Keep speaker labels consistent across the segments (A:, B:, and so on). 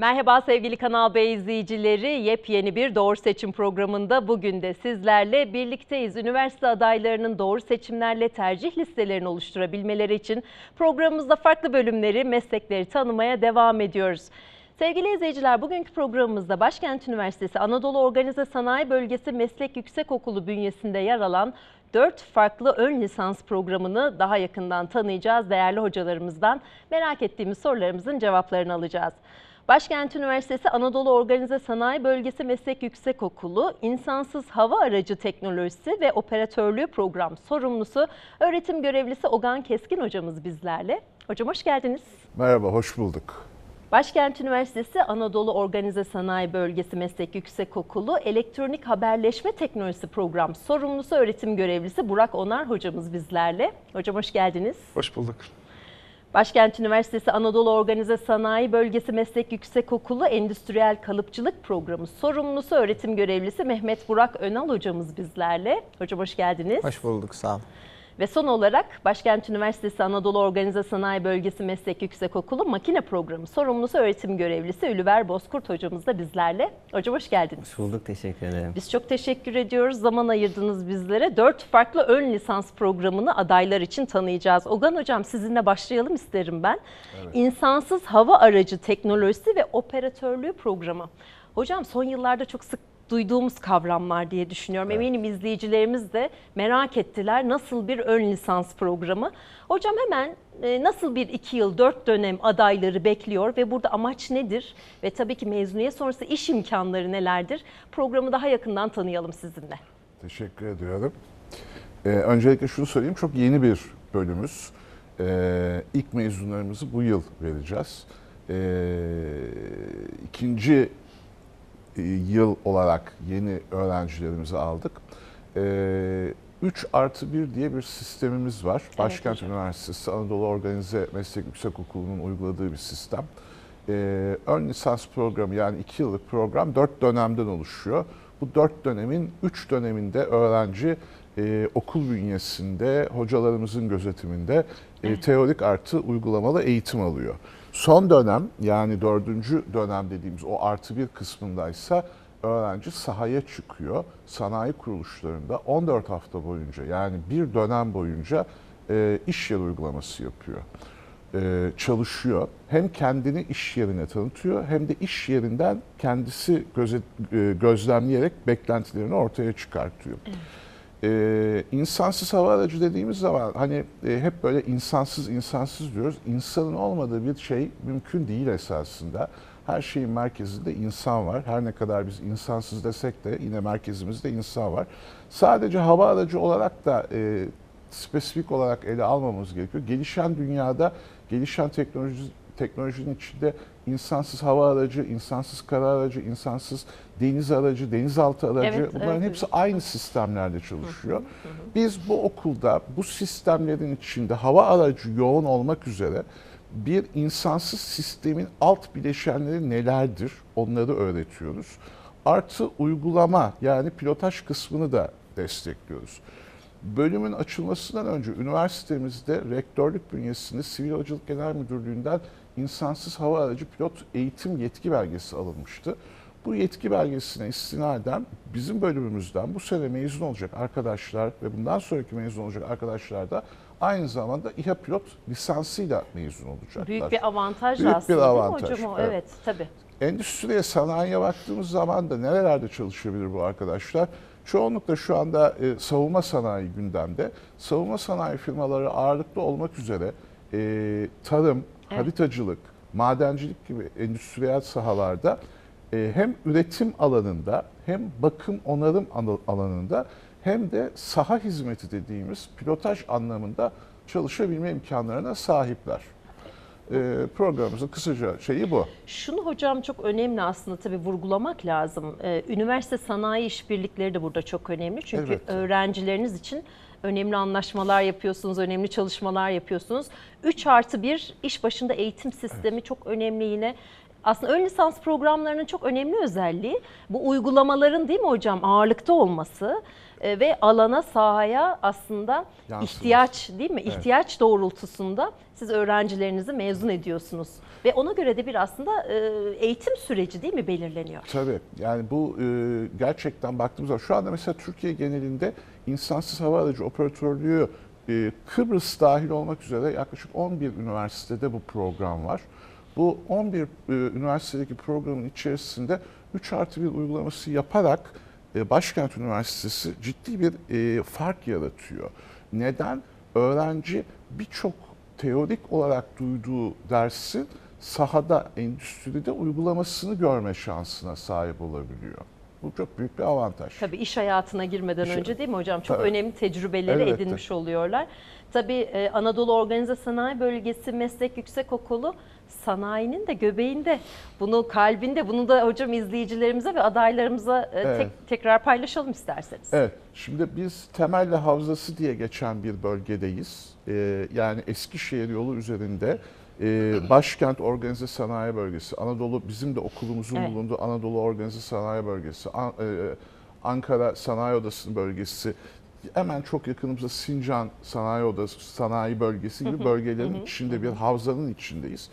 A: Merhaba sevgili Kanal B izleyicileri. Yepyeni bir Doğru Seçim programında bugün de sizlerle birlikteyiz. Üniversite adaylarının doğru seçimlerle tercih listelerini oluşturabilmeleri için programımızda farklı bölümleri, meslekleri tanımaya devam ediyoruz. Sevgili izleyiciler bugünkü programımızda Başkent Üniversitesi Anadolu Organize Sanayi Bölgesi Meslek Yüksekokulu bünyesinde yer alan 4 farklı ön lisans programını daha yakından tanıyacağız. Değerli hocalarımızdan merak ettiğimiz sorularımızın cevaplarını alacağız. Başkent Üniversitesi Anadolu Organize Sanayi Bölgesi Meslek Yüksekokulu İnsansız Hava Aracı Teknolojisi ve Operatörlüğü Program sorumlusu öğretim görevlisi Ogan Keskin hocamız bizlerle. Hocam hoş geldiniz.
B: Merhaba, hoş bulduk.
A: Başkent Üniversitesi Anadolu Organize Sanayi Bölgesi Meslek Yüksekokulu Elektronik Haberleşme Teknolojisi Program sorumlusu öğretim görevlisi Burak Onar hocamız bizlerle. Hocam hoş geldiniz.
C: Hoş bulduk.
A: Başkent Üniversitesi Anadolu Organize Sanayi Bölgesi Meslek Yüksekokulu Endüstriyel Kalıpçılık Programı sorumlusu öğretim görevlisi Mehmet Burak Önal hocamız bizlerle. Hocam hoş geldiniz.
C: Hoş bulduk. Sağ olun.
A: Ve son olarak Başkent Üniversitesi Anadolu Organize Sanayi Bölgesi Meslek Yüksekokulu Makine Programı sorumlusu öğretim görevlisi Ülüver Bozkurt hocamız da bizlerle. Hocam hoş geldiniz.
D: Hoş bulduk, teşekkür ederim.
A: Biz çok teşekkür ediyoruz. Zaman ayırdınız bizlere. Dört farklı ön lisans programını adaylar için tanıyacağız. Ogan Hocam sizinle başlayalım isterim ben. İnsansız Hava Aracı Teknolojisi ve Operatörlüğü Programı. Hocam son yıllarda çok sık duyduğumuz kavramlar diye düşünüyorum. Eminim izleyicilerimiz de merak ettiler nasıl bir ön lisans programı. Hocam hemen e, nasıl bir iki yıl, dört dönem adayları bekliyor ve burada amaç nedir? Ve tabii ki mezuniyet sonrası iş imkanları nelerdir? Programı daha yakından tanıyalım sizinle.
B: Teşekkür ediyorum. Ee, öncelikle şunu söyleyeyim, çok yeni bir bölümümüz. Ee, ilk mezunlarımızı bu yıl vereceğiz. Ee, ikinci yıl olarak yeni öğrencilerimizi aldık. Ee, 3 artı 1 diye bir sistemimiz var. Başkent
A: hocam.
B: Üniversitesi Anadolu Organize Meslek Yüksekokulu'nun uyguladığı bir sistem. Ee, ön lisans programı yani 2 yıllık program 4 dönemden oluşuyor. Bu 4 dönemin 3 döneminde öğrenci e, okul bünyesinde, hocalarımızın gözetiminde e, teorik artı uygulamalı eğitim alıyor. Son dönem yani dördüncü dönem dediğimiz o artı bir kısmındaysa öğrenci sahaya çıkıyor. Sanayi kuruluşlarında 14 hafta boyunca yani bir dönem boyunca e, iş yeri uygulaması yapıyor. E, çalışıyor. Hem kendini iş yerine tanıtıyor hem de iş yerinden kendisi gözet, e, gözlemleyerek beklentilerini ortaya çıkartıyor. Ee, insansız hava aracı dediğimiz zaman hani e, hep böyle insansız insansız diyoruz. İnsanın olmadığı bir şey mümkün değil esasında. Her şeyin merkezinde insan var. Her ne kadar biz insansız desek de yine merkezimizde insan var. Sadece hava aracı olarak da e, spesifik olarak ele almamız gerekiyor. Gelişen dünyada, gelişen teknoloji teknolojinin içinde insansız hava aracı, insansız kara aracı, insansız deniz aracı, denizaltı aracı
A: Evet,
B: bunların
A: evet
B: hepsi aynı sistemlerde çalışıyor. Biz bu okulda bu sistemlerin içinde hava aracı yoğun olmak üzere bir insansız sistemin alt bileşenleri nelerdir onları öğretiyoruz. Artı uygulama yani pilotaj kısmını da destekliyoruz. Bölümün açılmasından önce üniversitemizde rektörlük bünyesinde Sivil Havacılık Genel Müdürlüğü'nden insansız hava aracı pilot eğitim yetki belgesi alınmıştı. Bu yetki belgesine istinaden bizim bölümümüzden bu sene mezun olacak arkadaşlar ve bundan sonraki mezun olacak arkadaşlar da aynı zamanda İHA pilot lisansıyla mezun olacaklar.
A: Büyük bir avantaj
B: Büyük bir
A: aslında mi
B: avantaj,
A: hocam? o?
B: evet.
A: Evet, tabii.
B: Endüstriye, sanayiye baktığımız zaman da nerelerde çalışabilir bu arkadaşlar? Çoğunlukla şu anda e, savunma sanayi gündemde. Savunma sanayi firmaları ağırlıklı olmak üzere e, tarım,
A: Evet.
B: haritacılık, madencilik gibi endüstriyel sahalarda e, hem üretim alanında hem bakım onarım alanında hem de saha hizmeti dediğimiz pilotaj anlamında çalışabilme imkanlarına sahipler. E, programımızın kısaca şeyi bu.
A: Şunu hocam çok önemli aslında tabii vurgulamak lazım. Ee, üniversite sanayi işbirlikleri de burada çok önemli. Çünkü
B: Evet.
A: öğrencileriniz için önemli anlaşmalar yapıyorsunuz, önemli çalışmalar yapıyorsunuz. 3 artı 1 iş başında eğitim sistemi çok önemli yine. Aslında ön lisans programlarının çok önemli özelliği bu uygulamaların değil mi hocam ağırlıkta olması e, ve alana sahaya aslında
B: Yansıması.
A: ihtiyaç değil mi? İhtiyaç doğrultusunda siz öğrencilerinizi mezun ediyorsunuz ve ona göre de bir aslında e, eğitim süreci değil mi belirleniyor?
B: Tabii yani bu e, gerçekten baktığımızda şu anda mesela Türkiye genelinde insansız hava aracı operatörlüğü e, Kıbrıs dahil olmak üzere yaklaşık 11 üniversitede bu program var. Bu 11 e, üniversitedeki programın içerisinde 3 artı 1 uygulaması yaparak Başkent Üniversitesi ciddi bir fark yaratıyor. Neden? Öğrenci birçok teorik olarak duyduğu dersin sahada, endüstride uygulamasını görme şansına sahip olabiliyor. Bu çok büyük bir avantaj.
A: Tabii iş hayatına girmeden
B: İş-
A: önce değil mi hocam? Çok
B: Tabii.
A: önemli tecrübeleri
B: Elbette.
A: edinmiş oluyorlar. Tabii e, Anadolu Organize Sanayi Bölgesi Meslek Yüksekokulu sanayinin de göbeğinde. Bunu kalbinde. Bunu da hocam izleyicilerimize ve adaylarımıza e,
B: Evet.
A: tek, tekrar paylaşalım isterseniz.
B: Evet, şimdi biz Temelli Havzası diye geçen bir bölgedeyiz. Ee, yani Eskişehir yolu üzerinde e, Başkent Organize Sanayi Bölgesi, Anadolu bizim de okulumuzun
A: Evet.
B: bulunduğu Anadolu Organize Sanayi Bölgesi, An- e, Ankara Sanayi Odası bölgesi, hemen çok yakınımızda Sincan Sanayi Odası, Sanayi Bölgesi gibi bölgelerin içinde bir havzanın içindeyiz.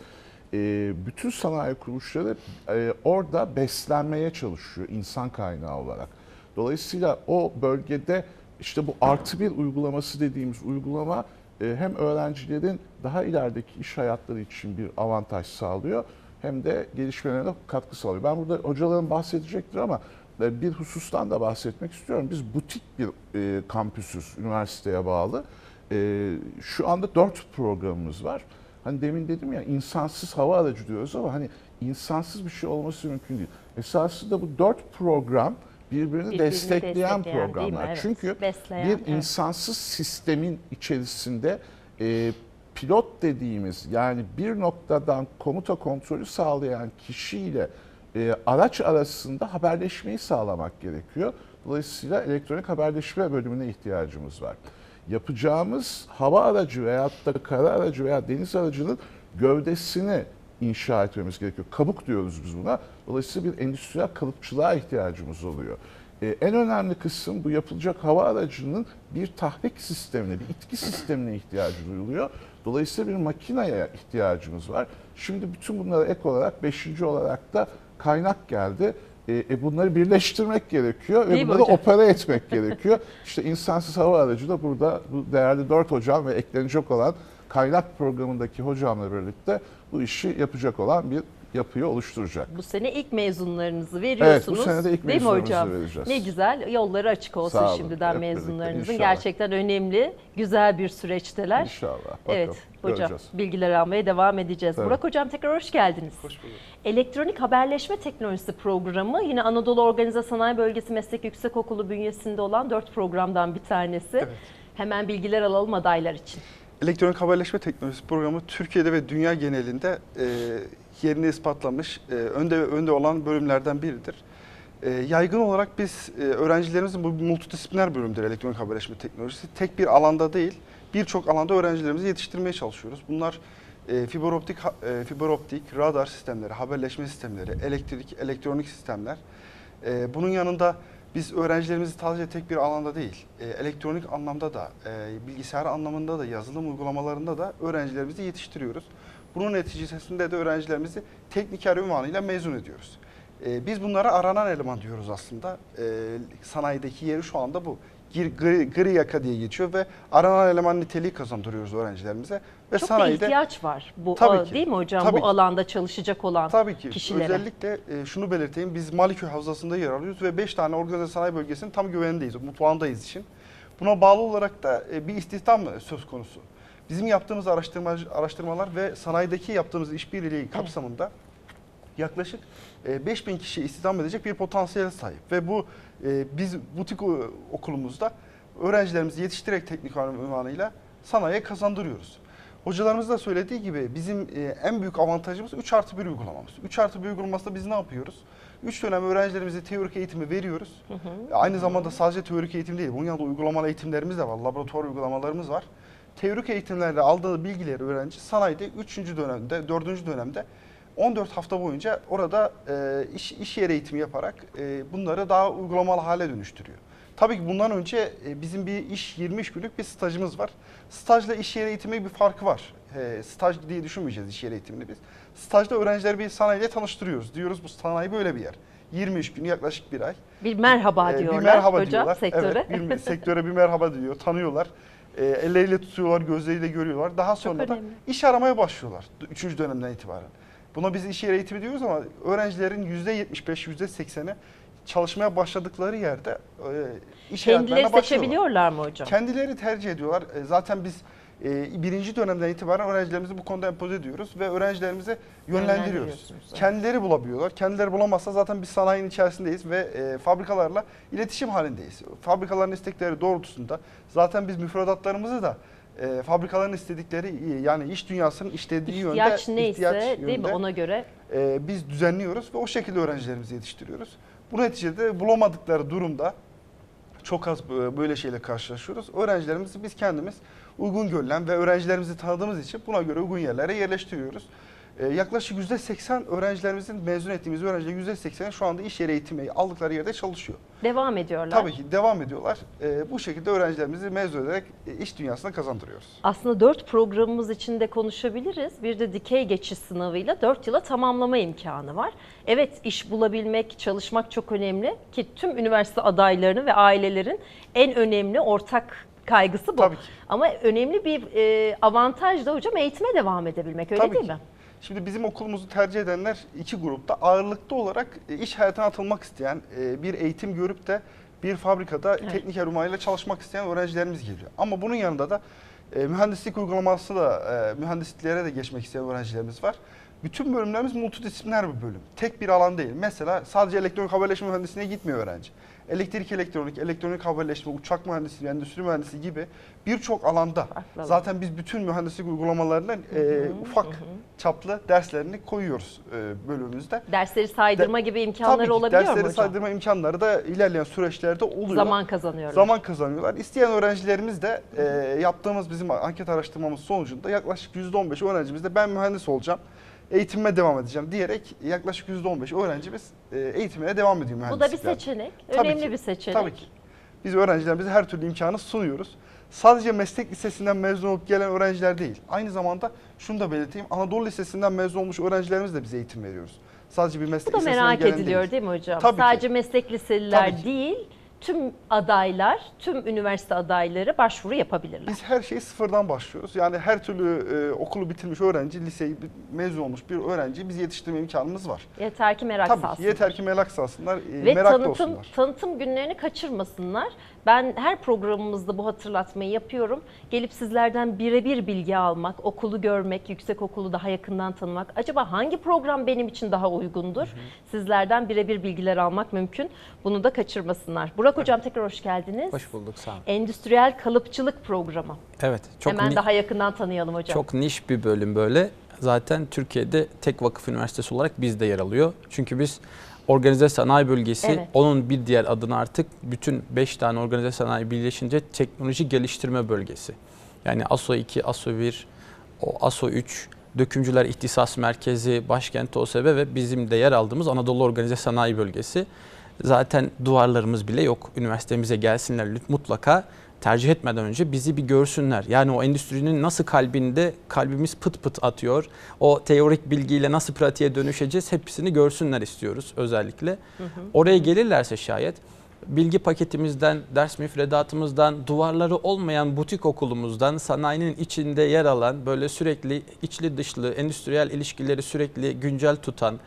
B: E, bütün sanayi kuruluşları e, orada beslenmeye çalışıyor insan kaynağı olarak. Dolayısıyla o bölgede işte bu artı bir uygulaması dediğimiz uygulama hem öğrencilerin daha ilerideki iş hayatları için bir avantaj sağlıyor hem de gelişmelerine katkı sağlıyor. Ben burada hocalarım bahsedecektir ama e, bir husustan da bahsetmek istiyorum. Biz butik bir e, kampüsüz, üniversiteye bağlı. E, şu anda dört programımız var. Hani demin dedim ya insansız hava aracı diyoruz ama hani insansız bir şey olması mümkün değil. Esasında bu dört program birbirini,
A: Birbirini
B: destekleyen,
A: destekleyen,
B: programlar.
A: Evet.
B: Çünkü
A: Besleyen,
B: bir
A: evet.
B: insansız sistemin içerisinde e, pilot dediğimiz yani bir noktadan komuta kontrolü sağlayan kişiyle e, araç arasında haberleşmeyi sağlamak gerekiyor. Dolayısıyla elektronik haberleşme bölümüne ihtiyacımız var. Yapacağımız hava aracı veyahut da kara aracı veya deniz aracının gövdesini inşa etmemiz gerekiyor. Kabuk diyoruz biz buna. Dolayısıyla bir endüstriyel kalıpçılığa ihtiyacımız oluyor. Ee, en önemli kısım bu yapılacak hava aracının bir tahrik sistemine, bir itki sistemine ihtiyacı duyuluyor. Dolayısıyla bir makineye ihtiyacımız var. Şimdi bütün bunlara ek olarak beşinci olarak da kaynak geldi. E, e, bunları birleştirmek gerekiyor ve
A: Değil mi
B: bunları
A: hocam?
B: opera etmek gerekiyor. İşte insansız hava aracı da burada bu değerli dört hocam ve eklenecek olan kaynak programındaki hocamla birlikte bu işi yapacak olan bir yapıyı oluşturacak.
A: Bu sene ilk mezunlarınızı veriyorsunuz.
B: sene de ilk mezunlarımızı
A: hocam?
B: vereceğiz.
A: Ne güzel. Yolları açık olsun
B: Sağ olun.
A: şimdiden
B: Hep birlikte,
A: mezunlarınızın.
B: inşallah.
A: Gerçekten önemli, güzel bir süreçteler.
B: İnşallah. Bakalım.
A: Evet hocam
B: göreceğiz.
A: bilgiler almaya devam edeceğiz.
B: Tabii.
A: Burak hocam tekrar hoş geldiniz.
C: Hoş bulduk.
A: Elektronik Haberleşme Teknolojisi programı yine Anadolu Organize Sanayi Bölgesi Meslek Yüksekokulu bünyesinde olan dört programdan bir tanesi.
C: Evet.
A: Hemen bilgiler alalım adaylar için.
C: Elektronik haberleşme teknolojisi programı Türkiye'de ve dünya genelinde e, yerini ispatlamış, e, önde önde olan bölümlerden biridir. E, yaygın olarak biz e, öğrencilerimizin bu multidisipliner bölümdür elektronik haberleşme teknolojisi. Tek bir alanda değil, birçok alanda öğrencilerimizi yetiştirmeye çalışıyoruz. Bunlar e, fiber optik, e, fiber optik, radar sistemleri, haberleşme sistemleri, elektrik, elektronik sistemler. E, bunun yanında biz öğrencilerimizi sadece tek bir alanda değil, e, elektronik anlamda da, e, bilgisayar anlamında da, yazılım uygulamalarında da öğrencilerimizi yetiştiriyoruz. Bunun neticesinde de öğrencilerimizi tekniker ünvanıyla mezun ediyoruz. E, biz bunlara aranan eleman diyoruz aslında. E, sanayideki yeri şu anda bu. Gri, gri, gri yaka diye geçiyor ve aranan eleman niteliği kazandırıyoruz öğrencilerimize. Ve
A: Çok
C: sanayide
A: ihtiyaç var bu
C: Tabii ki.
A: değil mi hocam
C: Tabii
A: bu
C: ki.
A: alanda çalışacak olan
C: Tabii ki.
A: kişilere.
C: Özellikle e, şunu belirteyim. Biz Maliköy Havzası'nda yer alıyoruz ve 5 tane organize sanayi bölgesinin tam güvendeyiz. Mutfağındayız için. Buna bağlı olarak da e, bir istihdam söz konusu. Bizim yaptığımız araştırma, araştırmalar ve sanayideki yaptığımız işbirliği kapsamında yaklaşık e, 5000 kişi istihdam edecek bir potansiyele sahip. Ve bu e, biz butik o- okulumuzda öğrencilerimizi yetiştirerek teknik ünvanıyla sanayiye kazandırıyoruz. Hocalarımız da söylediği gibi bizim e, en büyük avantajımız 3 artı 1 uygulamamız. 3 artı 1 uygulamasında biz ne yapıyoruz? 3 dönem öğrencilerimize teorik eğitimi veriyoruz. Aynı zamanda sadece teorik eğitim değil, bunun yanında uygulamalı eğitimlerimiz de var, laboratuvar uygulamalarımız var. Teorik eğitimlerle aldığı bilgileri öğrenci sanayide 3. dönemde, 4. dönemde 14 hafta boyunca orada e, iş, iş yeri eğitimi yaparak e, bunları daha uygulamalı hale dönüştürüyor. Tabii ki bundan önce e, bizim bir iş 23 günlük bir stajımız var. Stajla iş yeri eğitimi bir farkı var. E, staj diye düşünmeyeceğiz iş yeri eğitimini biz. Stajda öğrencileri bir sanayiyle tanıştırıyoruz. Diyoruz bu sanayi böyle bir yer. 23 gün yaklaşık bir ay.
A: Bir merhaba
C: Ee,
A: diyorlar
C: bir merhaba
A: hocam
C: diyorlar.
A: sektöre.
C: Evet, bir sektöre bir merhaba diyor, tanıyorlar. E, elleriyle tutuyorlar, gözleriyle görüyorlar. Daha sonra da
A: önemli.
C: iş aramaya başlıyorlar. Üçüncü dönemden itibaren. Buna biz iş yeri eğitimi diyoruz ama öğrencilerin %75, %80'i çalışmaya başladıkları yerde e, iş
A: Kendileri seçebiliyorlar mı hocam?
C: Kendileri tercih ediyorlar. E, Zaten biz e, birinci dönemden itibaren öğrencilerimizi bu konuda empoze ediyoruz ve öğrencilerimizi yönlendiriyoruz. Kendileri bulabiliyorlar. Kendileri bulamazsa zaten biz sanayinin içerisindeyiz ve e, fabrikalarla iletişim halindeyiz. Fabrikaların istekleri doğrultusunda zaten biz müfredatlarımızı da e, fabrikaların istedikleri yani iş dünyasının istediği yönde
A: İhtiyaç neyse
C: ihtiyaç
A: değil mi
C: yönde,
A: ona göre
C: e, biz düzenliyoruz ve o şekilde öğrencilerimizi yetiştiriyoruz. Bu neticede bulamadıkları durumda çok az e, böyle şeyle karşılaşıyoruz. Öğrencilerimizi biz kendimiz uygun görülen ve öğrencilerimizi tanıdığımız için buna göre uygun yerlere yerleştiriyoruz. E, yaklaşık %80 öğrencilerimizin mezun ettiğimiz öğrencilerin %80'i şu anda iş yeri eğitimi aldıkları yerde çalışıyor.
A: devam ediyorlar.
C: Tabii ki devam ediyorlar. E, bu şekilde öğrencilerimizi mezun ederek e, iş dünyasına kazandırıyoruz.
A: Aslında dört programımız içinde konuşabiliriz. Bir de dikey geçiş sınavıyla dört yıla tamamlama imkanı var. Evet iş bulabilmek, çalışmak çok önemli ki tüm üniversite adaylarının ve ailelerin en önemli ortak kaygısı bu.
C: Tabii ki.
A: Ama önemli bir e, avantaj da hocam eğitime devam edebilmek öyle
C: Tabii
A: değil
C: ki.
A: mi?
C: Şimdi bizim okulumuzu tercih edenler iki grupta. Ağırlıklı olarak e, iş hayatına atılmak isteyen, e, bir eğitim görüp de bir fabrikada
A: Evet.
C: teknik erumayla çalışmak isteyen öğrencilerimiz geliyor. Ama bunun yanında da e, mühendislik uygulaması da mühendisliklere de geçmek isteyen öğrencilerimiz var. Bütün bölümlerimiz multidisipliner bir bölüm. Tek bir alan değil. Mesela sadece elektronik haberleşme mühendisliğine gitmiyor öğrenci. Elektrik elektronik, elektronik haberleşme, uçak mühendisliği, endüstri mühendisliği gibi birçok alanda.
A: Alan.
C: Zaten biz bütün mühendislik uygulamalarına e, ufak çaplı derslerini koyuyoruz e, bölümümüzde.
A: Dersleri saydırma gibi imkanları
C: Tabii ki
A: olabiliyor mu
C: dersleri saydırma imkanları da ilerleyen süreçlerde oluyor.
A: Zaman kazanıyorlar.
C: Zaman kazanıyorlar. İsteyen öğrencilerimiz de e, yaptığımız bizim anket araştırmamız sonucunda yaklaşık %15 öğrencimiz de ben mühendis olacağım, eğitimime devam edeceğim diyerek yaklaşık %15 öğrencimiz e, eğitimine devam ediyor
A: Bu da bir seçenek.
C: Tabii
A: önemli
C: ki.
A: bir seçenek.
C: Tabii ki. Biz öğrencilerimize her türlü imkanı sunuyoruz. Sadece meslek lisesinden mezun olup gelen öğrenciler değil. Aynı zamanda şunu da belirteyim. Anadolu Lisesi'nden mezun olmuş öğrencilerimiz de bize eğitim veriyoruz. Sadece bir meslek
A: Bu da
C: lisesinden
A: merak
C: gelen
A: ediliyor
C: değil.
A: değil mi hocam?
C: Tabii ki.
A: Sadece meslek liseliler
C: Tabii ki.
A: değil, tüm adaylar, tüm üniversite adayları başvuru yapabilirler.
C: Biz her şeyi sıfırdan başlıyoruz. Yani her türlü e, okulu bitirmiş öğrenci, liseyi mezun olmuş bir öğrenci biz yetiştirme imkanımız var.
A: Yeter ki merak
C: Tabii yeter ki merak salsınlar, e,
A: Ve
C: meraklı
A: tanıtım
C: olsunlar.
A: tanıtım günlerini kaçırmasınlar. Ben her programımızda bu hatırlatmayı yapıyorum. Gelip sizlerden birebir bilgi almak, okulu görmek, yüksek okulu daha yakından tanımak. Acaba hangi program benim için daha uygundur? Sizlerden birebir bilgiler almak mümkün. Bunu da kaçırmasınlar. Burak hocam tekrar hoş geldiniz.
D: Hoş bulduk sağ olun.
A: Endüstriyel kalıpçılık programı.
D: Evet çok
A: Hemen daha yakından tanıyalım hocam.
D: çok niş bir bölüm böyle. Zaten Türkiye'de tek vakıf üniversitesi olarak bizde yer alıyor. Çünkü biz organize sanayi bölgesi,
A: Evet.
D: onun bir diğer adını artık bütün 5 tane organize sanayi birleşince teknoloji geliştirme bölgesi. Yani ASO 2, ASO 1, o ASO 3, Dökümcüler İhtisas Merkezi, Başkent OSB ve bizim de yer aldığımız Anadolu Organize Sanayi Bölgesi. Zaten duvarlarımız bile yok. Üniversitemize gelsinler mutlaka tercih etmeden önce bizi bir görsünler. Yani o endüstrinin nasıl kalbinde kalbimiz pıt pıt atıyor. O teorik bilgiyle nasıl pratiğe dönüşeceğiz hepsini görsünler istiyoruz özellikle. Oraya gelirlerse şayet bilgi paketimizden, ders müfredatımızdan, duvarları olmayan butik okulumuzdan, sanayinin içinde yer alan, böyle sürekli içli dışlı, endüstriyel ilişkileri sürekli güncel tutan,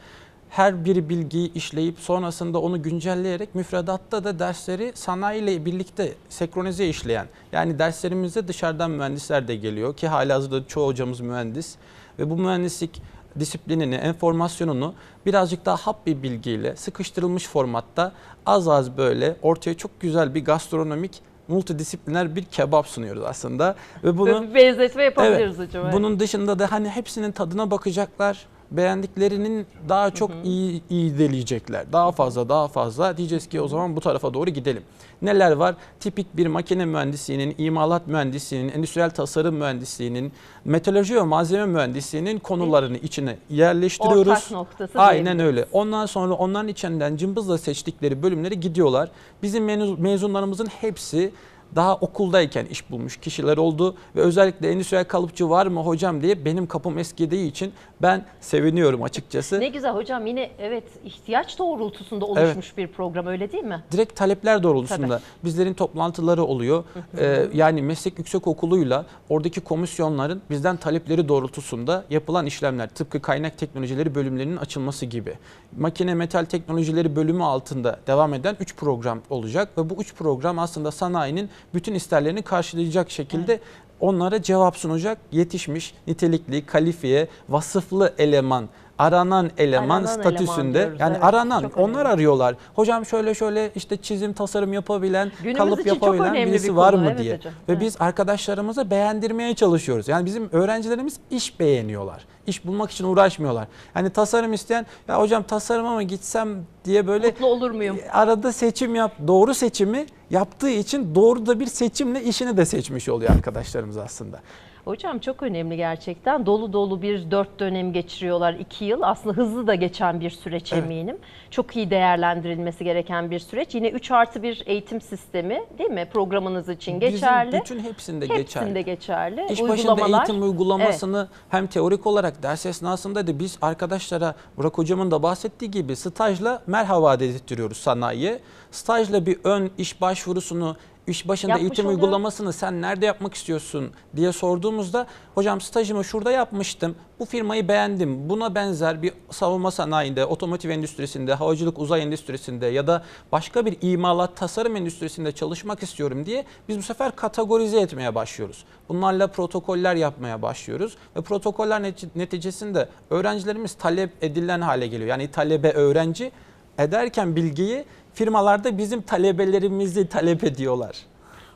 D: her bir bilgiyi işleyip sonrasında onu güncelleyerek müfredatta da dersleri sanayiyle birlikte senkronize işleyen. Yani derslerimize dışarıdan mühendisler de geliyor ki halihazırda çoğu hocamız mühendis ve bu mühendislik disiplinini, enformasyonunu birazcık daha hap bir bilgiyle sıkıştırılmış formatta az az böyle ortaya çok güzel bir gastronomik multidisipliner bir kebap sunuyoruz aslında ve bunu
A: benzetme yapabiliriz hocam. evet.
D: bunun dışında da hani hepsinin tadına bakacaklar. Beğendiklerinin daha çok iyi iyi deleyecekler. Daha fazla daha fazla diyeceğiz ki o zaman bu tarafa doğru gidelim. Neler var? Tipik bir makine mühendisliğinin, imalat mühendisliğinin, endüstriyel tasarım mühendisliğinin, metalurji ve malzeme mühendisliğinin konularını içine yerleştiriyoruz.
A: Ortak noktası
D: Aynen öyle. Ondan sonra onların içinden cımbızla seçtikleri bölümleri gidiyorlar. Bizim mezunlarımızın hepsi daha okuldayken iş bulmuş kişiler oldu ve özellikle endüstriyel kalıpçı var mı hocam diye benim kapım eskidiği için ben seviniyorum açıkçası.
A: Ne güzel hocam yine evet ihtiyaç doğrultusunda oluşmuş bir program öyle değil mi?
D: direkt talepler doğrultusunda bizlerin toplantıları oluyor. Ee, yani meslek yüksekokuluyla oradaki komisyonların bizden talepleri doğrultusunda yapılan işlemler tıpkı kaynak teknolojileri bölümlerinin açılması gibi. Makine metal teknolojileri bölümü altında devam eden 3 program olacak ve bu 3 program aslında sanayinin bütün isterlerini karşılayacak şekilde onlara cevap sunacak. Yetişmiş, nitelikli, kalifiye, vasıflı eleman aranan eleman
A: Aranan eleman
D: statüsünde
A: diyoruz,
D: yani
A: evet.
D: aranan onlar
A: önemli.
D: arıyorlar. Hocam şöyle şöyle işte çizim tasarım yapabilen,
A: Günümüz
D: kalıp yapabilen birisi
A: bir
D: var mı
A: evet
D: diye.
A: hocam.
D: Ve
A: Evet.
D: biz arkadaşlarımızı beğendirmeye çalışıyoruz. Yani bizim öğrencilerimiz iş beğeniyorlar. İş bulmak için uğraşmıyorlar. Yani tasarım isteyen ya hocam tasarıma mı gitsem diye böyle
A: Mutlu olur muyum?
D: arada seçim yap. Doğru seçimi yaptığı için doğru da bir seçimle işini de seçmiş oluyor arkadaşlarımız aslında.
A: Hocam çok önemli gerçekten. Dolu dolu bir dört dönem geçiriyorlar. iki yıl. Aslında hızlı da geçen bir süreç
D: Evet.
A: eminim. Çok iyi değerlendirilmesi gereken bir süreç. Yine 3 artı bir eğitim sistemi değil mi? Programınız için geçerli.
D: Bizim bütün hepsinde, geçerli.
A: Hepsinde geçerli.
D: İş başında eğitim uygulamasını hem teorik olarak ders esnasında da biz arkadaşlara Burak hocamın da bahsettiği gibi stajla merhaba dedirtiyoruz sanayiye. Stajla bir ön iş başvurusunu iş başında
A: Yapmış
D: eğitim
A: oluyor.
D: uygulamasını sen nerede yapmak istiyorsun diye sorduğumuzda hocam stajımı şurada yapmıştım. Bu firmayı beğendim. Buna benzer bir savunma sanayinde, otomotiv endüstrisinde, havacılık uzay endüstrisinde ya da başka bir imalat tasarım endüstrisinde çalışmak istiyorum diye biz bu sefer kategorize etmeye başlıyoruz. Bunlarla protokoller yapmaya başlıyoruz ve protokoller neti- neticesinde öğrencilerimiz talep edilen hale geliyor. Yani talebe öğrenci ederken bilgiyi firmalarda bizim talebelerimizi talep ediyorlar.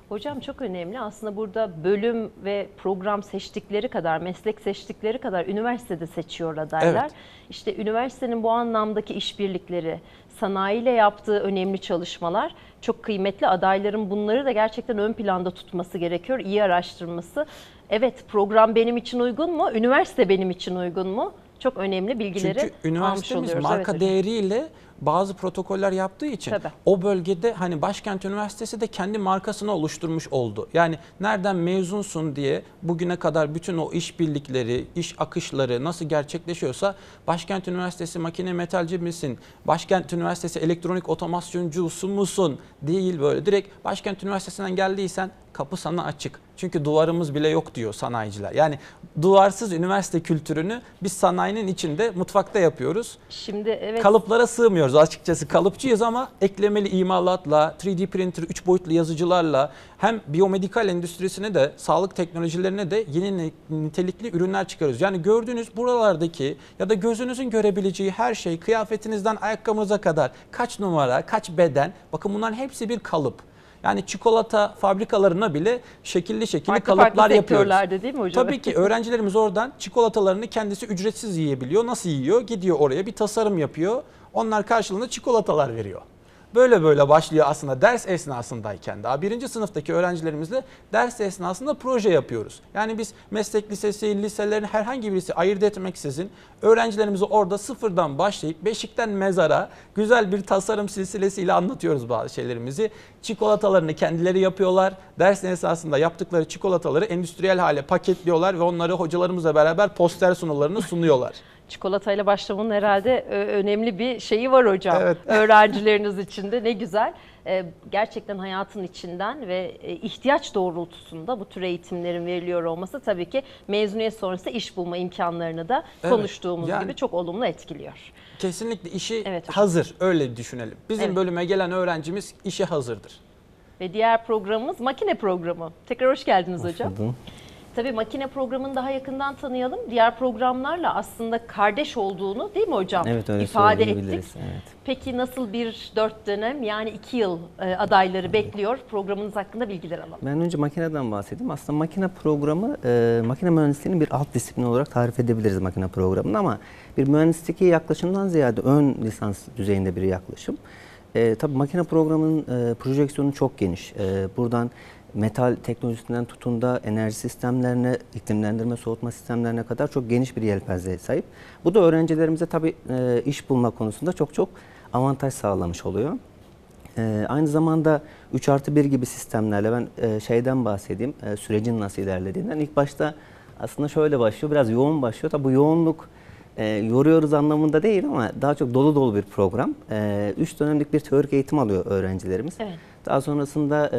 A: Hocam çok önemli. Aslında burada bölüm ve program seçtikleri kadar, meslek seçtikleri kadar üniversitede seçiyor adaylar.
D: Evet.
A: İşte üniversitenin bu anlamdaki işbirlikleri, sanayiyle yaptığı önemli çalışmalar çok kıymetli. Adayların bunları da gerçekten ön planda tutması gerekiyor, iyi araştırması. Evet program benim için uygun mu? Üniversite benim için uygun mu? Çok önemli bilgileri
D: Çünkü
A: almış
D: üniversitemiz
A: oluyoruz.
D: marka
A: Evet
D: değeriyle bazı protokoller yaptığı için
A: Tabii.
D: o bölgede hani Başkent Üniversitesi de kendi markasını oluşturmuş oldu. Yani nereden mezunsun diye bugüne kadar bütün o iş birlikleri, iş akışları nasıl gerçekleşiyorsa Başkent Üniversitesi makine metalci misin? Başkent Üniversitesi elektronik otomasyoncusu musun? Değil böyle. Direkt Başkent Üniversitesi'nden geldiysen kapı sana açık. Çünkü duvarımız bile yok diyor sanayiciler. Yani duvarsız üniversite kültürünü biz sanayinin içinde mutfakta yapıyoruz.
A: Şimdi evet
D: Kalıplara sığmıyoruz açıkçası. Kalıpçıyız ama eklemeli imalatla, 3D printer, 3 boyutlu yazıcılarla hem biyomedikal endüstrisine de, sağlık teknolojilerine de yeni ni- nitelikli ürünler çıkarıyoruz. Yani gördüğünüz buralardaki ya da gözünüzün görebileceği her şey, kıyafetinizden ayakkabınıza kadar kaç numara, kaç beden, bakın bunların hepsi bir kalıp. Yani çikolata fabrikalarına bile şekilli şekilli
A: farklı
D: kalıplar
A: farklı
D: yapıyoruz.
A: değil mi hocam?
D: Tabii ki öğrencilerimiz oradan çikolatalarını kendisi ücretsiz yiyebiliyor. Nasıl yiyor? Gidiyor oraya bir tasarım yapıyor. Onlar karşılığında çikolatalar veriyor. Böyle böyle başlıyor aslında ders esnasındayken daha birinci sınıftaki öğrencilerimizle ders esnasında proje yapıyoruz. Yani biz meslek lisesi, liselerin herhangi birisi ayırt etmeksizin öğrencilerimizi orada sıfırdan başlayıp beşikten mezara güzel bir tasarım silsilesiyle anlatıyoruz bazı şeylerimizi. Çikolatalarını kendileri yapıyorlar. Ders esnasında yaptıkları çikolataları endüstriyel hale paketliyorlar ve onları hocalarımızla beraber poster sunularını sunuyorlar.
A: Çikolatayla başlamanın herhalde ö- önemli bir şeyi var hocam.
D: Evet.
A: Öğrencileriniz için de ne güzel. Ee, Gerçekten hayatın içinden ve e, ihtiyaç doğrultusunda bu tür eğitimlerin veriliyor olması tabii ki mezuniyet sonrası iş bulma imkanlarını da
D: Evet,
A: konuştuğumuz
D: yani-
A: gibi çok olumlu etkiliyor.
D: Kesinlikle işi
A: Evet hocam.
D: hazır öyle düşünelim. Bizim
A: Evet.
D: bölüme gelen öğrencimiz işe hazırdır.
A: Ve diğer programımız makine programı. Tekrar hoş geldiniz
E: Hoş
A: hocam.
E: buldum.
A: Tabii makine programını daha yakından tanıyalım. Diğer programlarla aslında kardeş olduğunu değil mi hocam?
E: Evet öyle
A: ifade ettik.
E: Evet.
A: Peki nasıl bir dört dönem yani iki yıl e, adayları bekliyor? Programınız hakkında bilgiler alalım.
E: Ben önce makineden bahsedeyim. Aslında makine programı, e, makine mühendisliğinin bir alt disiplini olarak tarif edebiliriz makine programını ama bir mühendisliğe yaklaşımdan ziyade ön lisans düzeyinde bir yaklaşım. E, tabii makine programının e, projeksiyonu çok geniş. E, buradan metal teknolojisinden tutun da enerji sistemlerine, iklimlendirme, soğutma sistemlerine kadar çok geniş bir yelpazeye sahip. Bu da öğrencilerimize tabii e, iş bulma konusunda çok çok avantaj sağlamış oluyor. Ee, aynı zamanda 3 artı 1 gibi sistemlerle ben e, şeyden bahsedeyim, e, sürecin nasıl ilerlediğinden. İlk başta aslında şöyle başlıyor, biraz yoğun başlıyor. Tabi bu yoğunluk e, yoruyoruz anlamında değil ama daha çok dolu dolu bir program. 3 dönemlik bir teorik eğitim alıyor öğrencilerimiz.
A: Evet.
E: Daha sonrasında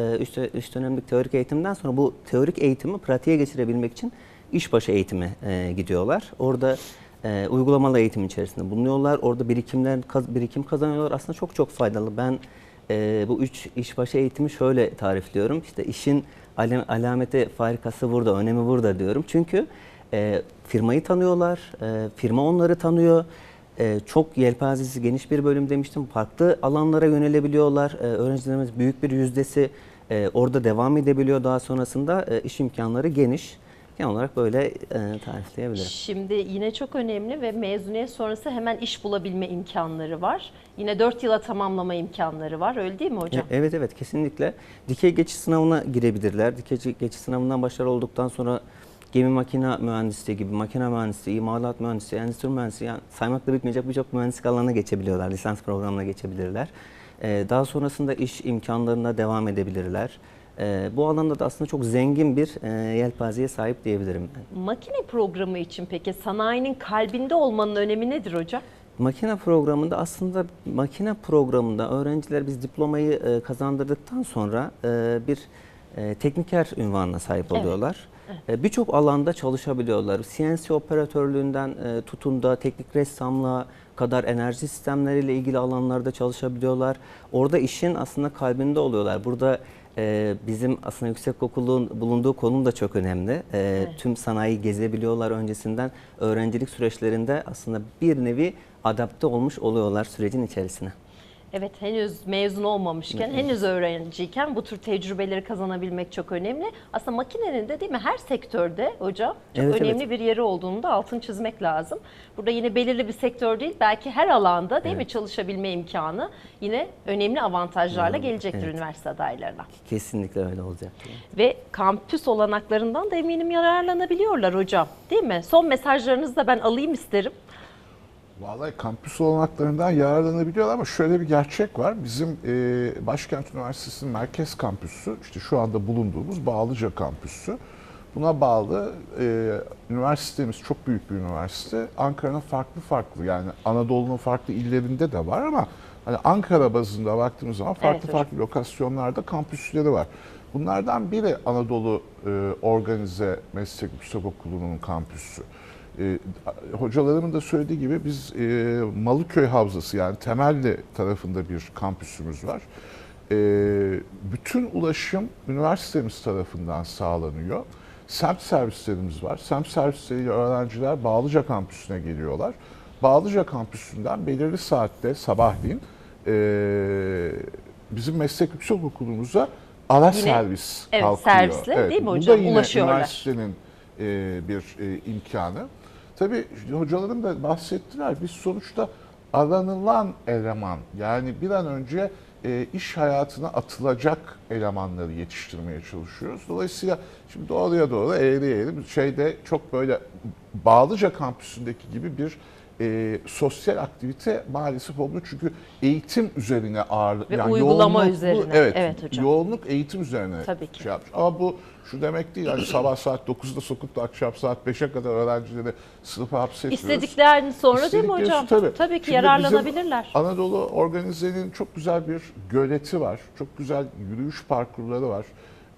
E: 3 dönemlik teorik eğitimden sonra bu teorik eğitimi pratiğe geçirebilmek için işbaşı eğitime e, gidiyorlar. Orada e, uygulamalı eğitim içerisinde bulunuyorlar. Orada birikimler kaz- birikim kazanıyorlar. Aslında çok çok faydalı. Ben e, bu üç işbaşı eğitimi şöyle tarifliyorum. İşte işin alameti farikası burada, önemi burada diyorum. Çünkü e, firmayı tanıyorlar, e, firma onları tanıyor. E, çok yelpazesi geniş bir bölüm demiştim. Farklı alanlara yönelebiliyorlar. E, öğrencilerimiz büyük bir yüzdesi e, orada devam edebiliyor. Daha sonrasında e, iş imkanları geniş. Genel olarak böyle e, tarifleyebilirim.
A: Şimdi yine çok önemli ve mezuniyet sonrası hemen iş bulabilme imkanları var. Yine 4 yıla tamamlama imkanları var. Öyle değil mi hocam?
E: E, Evet evet kesinlikle. Dikey geçiş sınavına girebilirler. Dikey geçiş sınavından başarılı olduktan sonra gemi makine mühendisliği gibi makine mühendisliği, imalat mühendisliği, endüstri mühendisliği yani saymakla bitmeyecek birçok mühendislik alanına geçebiliyorlar. Lisans programına geçebilirler. E, Daha sonrasında iş imkanlarına devam edebilirler. E, Bu alanda da aslında çok zengin bir e, yelpazeye sahip diyebilirim.
A: Makine programı için peki sanayinin kalbinde olmanın önemi nedir hocam?
E: Makine programında aslında makine programında öğrenciler biz diplomayı e, kazandırdıktan sonra e, bir e, tekniker ünvanına sahip
A: Evet.
E: oluyorlar. E, Birçok alanda çalışabiliyorlar. CNC operatörlüğünden e, tutun da teknik ressamlığa kadar enerji sistemleriyle ilgili alanlarda çalışabiliyorlar. Orada işin aslında kalbinde oluyorlar. Burada e, bizim aslında yüksekokuluğun bulunduğu konum da çok önemli. E, Tüm sanayi gezebiliyorlar öncesinden. Öğrencilik süreçlerinde aslında bir nevi adapte olmuş oluyorlar sürecin içerisine.
A: Evet henüz mezun olmamışken, henüz öğrenciyken bu tür tecrübeleri kazanabilmek çok önemli. Aslında makinenin de değil mi her sektörde hocam çok
E: Evet,
A: önemli bir yeri olduğunu da altını çizmek lazım. Burada yine belirli bir sektör değil belki her alanda değil mi çalışabilme imkanı yine önemli avantajlarla gelecektir
E: evet.
A: üniversite adaylarına.
E: Kesinlikle öyle olacak.
A: Ve kampüs olanaklarından da eminim yararlanabiliyorlar hocam değil mi? Son mesajlarınızı da ben alayım isterim.
B: Vallahi kampüs olanaklarından yararlanabiliyorlar ama şöyle bir gerçek var. Bizim e, Başkent Üniversitesi'nin merkez kampüsü, işte şu anda bulunduğumuz Bağlıca kampüsü. Buna bağlı e, üniversitemiz çok büyük bir üniversite. Ankara'nın farklı farklı yani Anadolu'nun farklı illerinde de var ama hani Ankara bazında baktığımız zaman farklı
A: Evet
B: farklı lokasyonlarda kampüsleri var. Bunlardan biri Anadolu e, Organize Meslek Yüksek Okulu'nun kampüsü. E, hocalarımın da söylediği gibi biz e, Malıköy Havzası yani Temelli tarafında bir kampüsümüz var. E, bütün ulaşım üniversitemiz tarafından sağlanıyor. Semt servislerimiz var. Semt servisleriyle öğrenciler Bağlıca kampüsüne geliyorlar. Bağlıca kampüsünden belirli saatte sabahleyin e, bizim meslek yüksek okulumuza ara
A: Yine,
B: servis
A: evet,
B: kalkıyor.
A: servisle değil mi
B: bu
A: hocam?
B: da yine
A: Ulaşıyorlar.
B: üniversitenin e, bir e, imkanı. Tabii hocalarım da bahsettiler. Biz sonuçta aranılan eleman yani bir an önce e, iş hayatına atılacak elemanları yetiştirmeye çalışıyoruz. Dolayısıyla şimdi doğruya doğru eğri eğri şeyde çok böyle Bağlıca kampüsündeki gibi bir e, sosyal aktivite maalesef olmuyor. Çünkü eğitim üzerine ağır
A: Ve uygulama üzerine.
B: Evet,
A: Evet hocam.
B: yoğunluk eğitim üzerine
A: Tabii ki.
B: şey yapmış. Ama bu şu demek değil. Yani sabah saat 9'da sokup da akşam saat 5'e kadar öğrencileri sınıfa hapsetmiyoruz.
A: İstediklerini sonra değil mi hocam?
B: tabii.
A: Tabii ki
B: Şimdi
A: yararlanabilirler.
B: Anadolu Organize'nin çok güzel bir göleti var. Çok güzel yürüyüş parkurları var.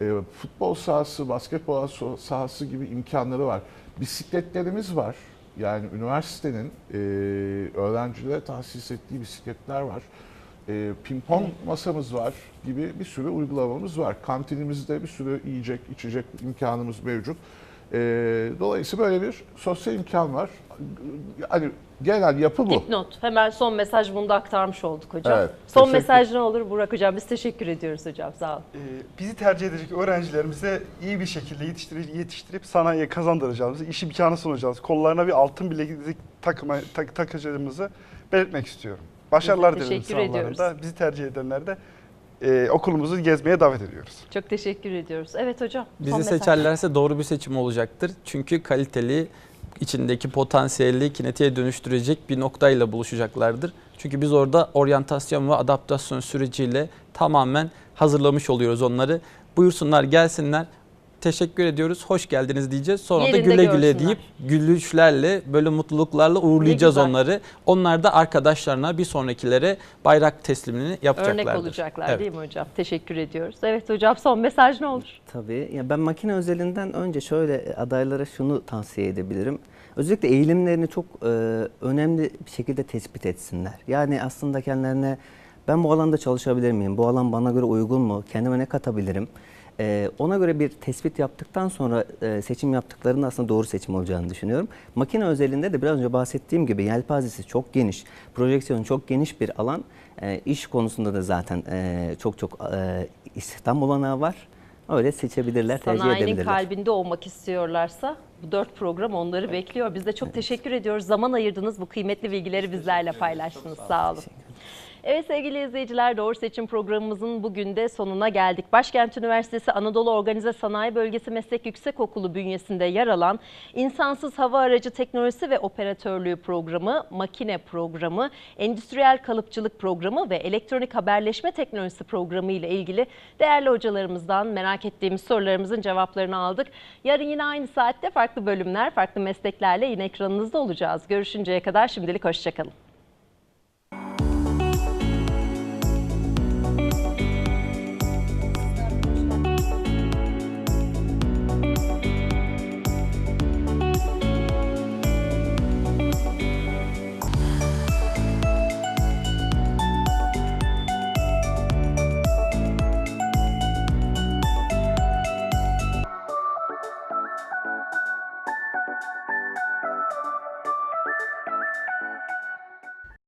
B: Ee, futbol sahası, basketbol sahası gibi imkanları var. Bisikletlerimiz var. Yani üniversitenin e, öğrencilere tahsis ettiği bisikletler var. E, pimpon masamız var gibi bir sürü uygulamamız var. Kantinimizde bir sürü yiyecek, içecek imkanımız mevcut. E, dolayısıyla böyle bir sosyal imkan var. Hani genel yapı bu.
A: Dipnot. Hemen son mesaj bunu da aktarmış olduk hocam.
B: Evet,
A: son mesaj ne olur Burak hocam? Biz teşekkür ediyoruz hocam. Sağ olun.
C: Ee, bizi tercih edecek öğrencilerimize iyi bir şekilde yetiştirip, yetiştirip sanayiye kazandıracağımızı, iş imkanı sunacağız. Kollarına bir altın bilezik takıma, tak, takacağımızı belirtmek istiyorum. Başarılar dilerim sınavlarında. Bizi tercih edenler de e, okulumuzu gezmeye davet ediyoruz.
A: Çok teşekkür ediyoruz. Evet hocam.
D: Bizi
A: mesaj.
D: seçerlerse doğru bir seçim olacaktır. Çünkü kaliteli, içindeki potansiyeli kinetiğe dönüştürecek bir noktayla buluşacaklardır. Çünkü biz orada oryantasyon ve adaptasyon süreciyle tamamen hazırlamış oluyoruz onları. Buyursunlar, gelsinler. Teşekkür ediyoruz, hoş geldiniz diyeceğiz. Sonra
A: Yerinde
D: da güle güle deyip gülüşlerle, böyle mutluluklarla uğurlayacağız onları. Onlar da arkadaşlarına, bir sonrakilere bayrak teslimini yapacaklardır.
A: Örnek olacaklar
D: Evet.
A: değil mi hocam? Teşekkür ediyoruz. Evet hocam son mesaj ne olur?
E: Tabii. Ya ben makine özelinden önce şöyle adaylara şunu tavsiye edebilirim. Özellikle eğilimlerini çok e, önemli bir şekilde tespit etsinler. Yani aslında kendilerine ben bu alanda çalışabilir miyim? Bu alan bana göre uygun mu? Kendime ne katabilirim? E, ona göre bir tespit yaptıktan sonra e, seçim yaptıklarının aslında doğru seçim olacağını düşünüyorum. Makine özelinde de biraz önce bahsettiğim gibi yelpazesi çok geniş, projeksiyonu çok geniş bir alan. E, iş konusunda da zaten e, çok çok e, istihdam olanağı var. Öyle seçebilirler, tercih
A: Sanayinin
E: edebilirler.
A: kalbinde olmak istiyorlarsa bu dört program onları bekliyor. Biz de çok teşekkür ediyoruz. Zaman ayırdınız. Bu kıymetli bilgileri bizlerle paylaştınız. Sağ olun. Evet sevgili izleyiciler Doğru Seçim programımızın bugün de sonuna geldik. Başkent Üniversitesi Anadolu Organize Sanayi Bölgesi Meslek Yüksekokulu bünyesinde yer alan İnsansız Hava Aracı Teknolojisi ve Operatörlüğü programı, Makine programı, Endüstriyel Kalıpçılık programı ve Elektronik Haberleşme Teknolojisi programı ile ilgili değerli hocalarımızdan merak ettiğimiz sorularımızın cevaplarını aldık. Yarın yine aynı saatte farklı bölümler, farklı mesleklerle yine ekranınızda olacağız. Görüşünceye kadar şimdilik hoşçakalın.